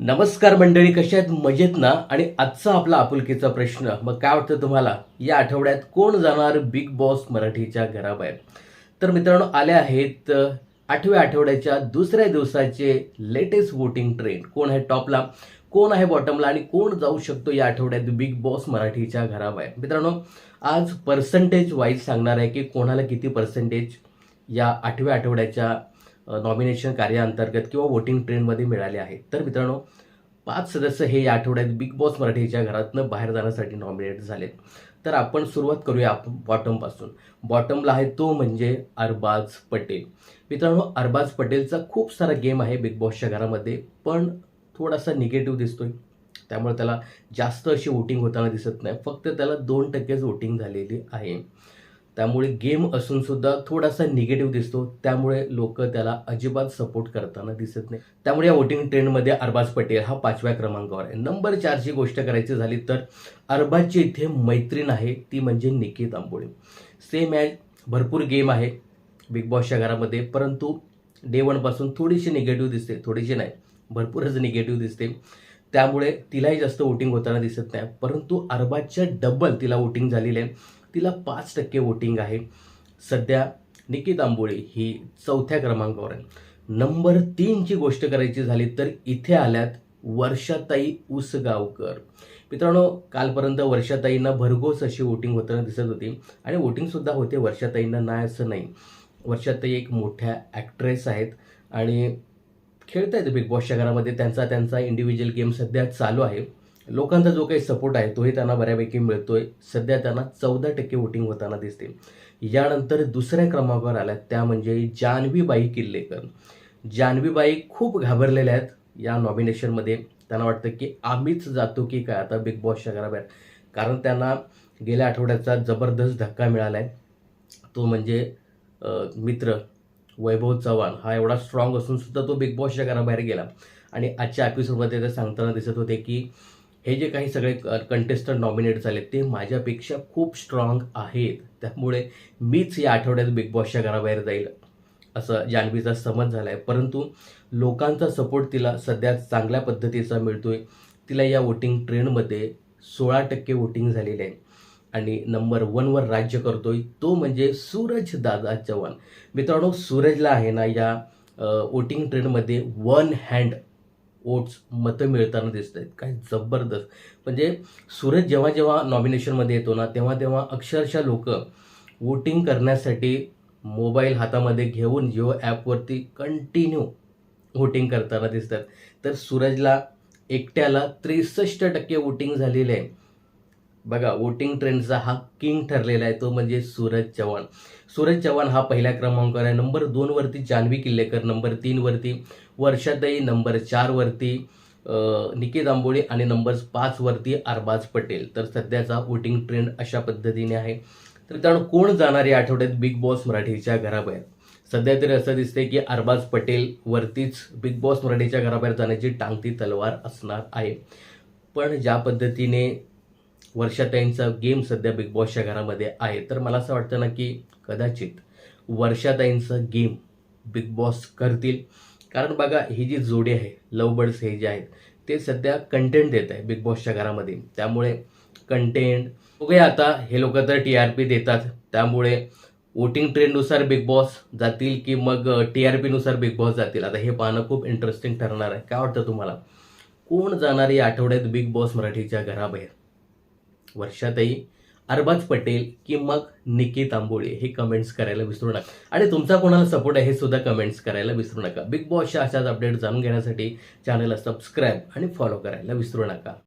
नमस्कार मंडळी कशा आहेत? मजेत ना? आणि आजचा आपला आपुलकीचा प्रश्न मग काय वाटतं तुम्हाला? या आठवड्यात कोण जाणार बिग बॉस मराठीच्या घराबाहेर? तर मित्रांनो आले आहेत आठव्या आठवड्याच्या दुसऱ्या दिवसाचे लेटेस्ट वोटिंग ट्रेंड कोण आहे टॉपला कोण आहे बॉटमला आणि कोण जाऊ शकतो या आठवड्यात बिग बॉस मराठीच्या घराबाहेर? मित्रांनो आज पर्सेंटेज वाईज सांगणार आहे की कोणाला किती पर्सेंटेज या आठव्या आठवड्याच्या नॉमिनेशन कार्याअंतर्गत किंवा वोटिंग ट्रेंडमध्ये मिळाले आहेत. तर मित्रांनो पाच सदस्य हे या आठवड्यात बिग बॉस मराठीच्या घरातनं बाहेर जाण्यासाठी नॉमिनेट झालेत. तर आपण सुरुवात करूया आपण बॉटमपासून बॉटमला आहे तो म्हणजे अरबाज पटेल. मित्रांनो अरबाज पटेलचा खूप सारा गेम आहे बिग बॉसच्या घरामध्ये पण थोडासा निगेटिव्ह दिसतोय. त्यामुळे त्याला जास्त अशी वोटिंग होताना दिसत नाही. फक्त त्याला दोन टक्केच वोटिंग झालेली आहे. त्यामुळे गेम असून सुद्धा थोडासा निगेटिव्ह दिसतो. त्यामुळे लोक त्याला अजिबात सपोर्ट करताना दिसत नाही. त्यामुळे या वोटिंग ट्रेंडमध्ये अरबाज पटेल हा पाचव्या क्रमांकावर आहे. नंबर चारची गोष्ट करायची झाली तर अरबाजची इथे मैत्रीण आहे ती म्हणजे निकित तांबोळे सेम ॲज भरपूर गेम आहे बिग बॉसच्या घरामध्ये परंतु डे वनपासून थोडीशी निगेटिव्ह दिसते थोडीशी नाही भरपूरच निगेटिव्ह दिसते. त्यामुळे तिलाही जास्त वोटिंग होताना दिसत नाही परंतु अरबाजच्या डबल तिला वोटिंग झालेली आहे. तिला पाच टक्के वोटिंग आहे. सध्या निकी तांबोळे ही चौथ्या क्रमांकावर आहे. नंबर तीनची गोष्ट करायची झाली तर इथे आल्यात वर्षाताई उसगावकर. मित्रांनो कालपर्यंत वर्षाताईंना भरघोस अशी वोटिंग होताना दिसत होती आणि वोटिंगसुद्धा होते वर्षाताईंना नाही असं नाही. वर्षाताई एक मोठ्या ॲक्ट्रेस आहेत आणि खेळत आहेत बिग बॉसच्या घरामध्ये. त्यांचा त्यांचा इंडिव्हिज्युअल गेम सध्या चालू आहे. लोकांचा जो काही सपोर्ट आहे तोही त्यांना बऱ्यापैकी मिळतोय. सध्या त्यांना चौदा टक्के वोटिंग होताना दिसते यानंतर दुसऱ्या क्रमांकावर आल्या त्या म्हणजे जान्हवीबाई किल्लेकर. जान्हवीबाई खूप घाबरलेल्या आहेत या नॉमिनेशनमध्ये त्यांना वाटतं की आम्हीच जातो की काय आता बिग बॉसच्या घराबाहेर. कारण त्यांना गेल्या आठवड्याचा जबरदस्त धक्का मिळाला आहे तो म्हणजे मित्र वैभव चव्हाण. हा एवढा स्ट्रॉंग असून सुद्धा तो बिग बॉसच्या घराबाहेर गेला. आणि आजच्या एपिसोडमध्ये ते सांगताना दिसत होते की हे जे काही सगळे कंटेस्टंट नॉमिनेट झाले ते माझ्यापेक्षा खूप स्ट्रॉंग आहेत. त्यामुळे मीच या आठवड्यात बिग बॉसच्या घराबाहेर जाईल असं जान्हवीचा समज झाला आहे परंतु लोकांचा सपोर्ट तिला सध्या चांगल्या पद्धतीचा मिळतो आहे तिला या वोटिंग ट्रेंडमध्ये सोळा टक्के वोटिंग झालेले आहे. आणि नंबर वनवर राज्य करतोय तो म्हणजे सूरज दादा चव्हाण. मित्रांनो सूरजला आहे ना या वोटिंग ट्रेंडमध्ये वन हँड वोट्स मतं मिळताना दिसत आहेत काय जबरदस्त. म्हणजे सूरज जेव्हा जेव्हा नॉमिनेशनमध्ये येतो ना तेव्हा तेव्हा अक्षरशः लोक वोटिंग करण्यासाठी मोबाईल हातामध्ये घेऊन जिओ ॲपवरती कंटिन्यू वोटिंग करताना दिसतात. तर सूरजला एकट्याला त्रेसष्ट टक्के वोटिंग झालेले आहे. बघा वोटिंग ट्रेंडचा हा किंग ठरलेला आहे तो म्हणजे सूरज चव्हाण. सूरज चव्हाण हा पहिल्या क्रमांकावर आहे. नंबर दोनवरती जान्हवी किल्लेकर नंबर तीनवरती वर्षाताई नंबर चारवरती निकेत दांबोळे आणि नंबर पाचवरती अरबाज पटेल. तर सध्याचा वोटिंग ट्रेंड अशा पद्धतीने आहे. तर मित्रांनो कोण जाणार या आठवड्यात बिग बॉस मराठीच्या घराबाहेर? सध्या तरी असं दिसतंय की अरबाज पटेल वरतीच बिग बॉस मराठीच्या घराबाहेर जाण्याची टांगती तलवार असणार आहे. पण ज्या पद्धतीने वर्षाताईंचा गेम सध्या बिग बॉसच्या घरामध्ये आहे. तर मला असं वाटतं ना की कदाचित वर्षाताईंचं गेम बिग बॉस करतील. कारण बघा ही जी जोडी आहे लव बर्ड्स हे जे आहेत ते सध्या कंटेंट देत आहे बिग बॉसच्या घरामध्ये. त्यामुळे कंटेंट बघूया आता. हे लोक तर टी आर पी देतात. त्यामुळे वोटिंग ट्रेंडनुसार बिग बॉस जातील की मग टी आर पीनुसार बिग बॉस जातील? आता हे पाहणं खूप इंटरेस्टिंग ठरणार आहे. काय वाटतं तुम्हाला? कोण जाणार या आठवड्यात बिग बॉस मराठीच्या घराबाहेर? वर्षाताई अरबाज पटेल की मग निकी तांबोळे हे कमेंट्स करायला विसरू नका. आणि तुमचा कोणाला सपोर्ट आहे हे सुद्धा कमेंट्स करायला विसरू नका. बिग बॉसच्या अशाच अपडेट जाणून घेण्यासाठी चॅनलला सबस्क्राईब आणि फॉलो करायला विसरू नका.